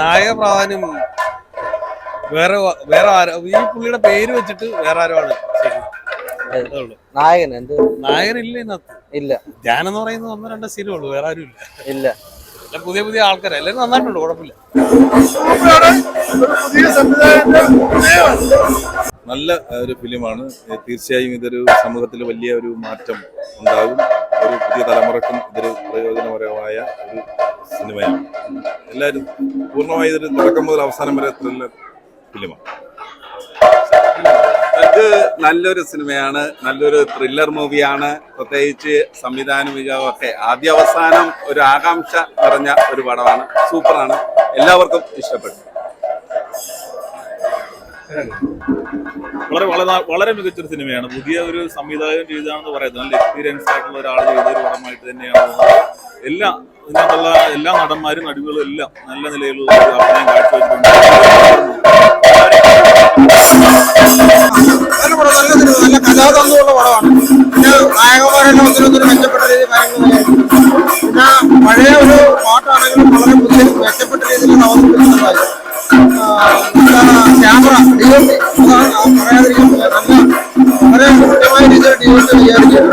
നായക പ്രാധാന്യം വേറെ വേറെ ആരോ ഈ പുള്ളിയുടെ പേര് വെച്ചിട്ട് വേറെ ആരോ ആണ്. നായകൻ എന്ത്? ഉള്ളൂ. നായകൻ ഇല്ല ഇതിനകത്ത്. ഇല്ല. ധ്യാനം എന്ന് പറയുന്നത് ഒന്നോ രണ്ടോ സീനേ ഉള്ളൂ വേറെ ആരും ഇല്ല. ഇല്ല. പുതിയ പുതിയ ആൾക്കാരെ. എല്ലാവരും നന്നായിട്ടുണ്ട് കുഴപ്പമില്ല. നല്ല ഒരു ഫിലിമാണ്. തീർച്ചയായും ഇതൊരു സമൂഹത്തിൽ വലിയ ഒരു മാറ്റം ഉണ്ടാകും. ഒരു പുതിയ തലമുറക്കും ഇതൊരു പ്രയോജനപരമായ ഒരു സിനിമയാണ്. എല്ലാവരും പൂർണമായി ഇതിന് തുടക്കം മുതൽ അവസാനം വരെ ത്രില്ലർ ഫിലിമാണ്. ഇത് നല്ലൊരു സിനിമയാണ് നല്ലൊരു ത്രില്ലർ മൂവിയാണ് പ്രത്യേകിച്ച് സംവിധാനം ഒക്കെ ആദ്യ അവസാനം ഒരു ആകാംക്ഷ നിറഞ്ഞ ഒരു പടമാണ്. സൂപ്പറാണ്. എല്ലാവർക്കും ഇഷ്ടപ്പെട്ടു. വളരെ വളരെ വളരെ മികച്ചൊരു സിനിമയാണ്. പുതിയ ഒരു സംവിധായകൻ ചെയ്തതാണെന്ന് പറയുന്നത്. നല്ല എക്സ്പീരിയൻസ് ആയിട്ടുള്ള ഒരാൾ ചെയ്ത ഒരു പടമായിട്ട് തന്നെയാണ് തോന്നുന്നത്. എല്ലാ ഇതിനകത്തുള്ള എല്ലാ നടന്മാരും നടികളും എല്ലാം നല്ല നിലയിലുള്ള ഒരു അഭിനയം കാഴ്ചവെച്ചിട്ടുണ്ട് നല്ല പഴയ ക്യാമറ ഡി ആ പറയാതിരിക്കാൻ പറ്റില്ല. നല്ല വളരെ കൃത്യമായ രീതിയിൽ ഡി വിചാരിച്ചിട്ടുണ്ട്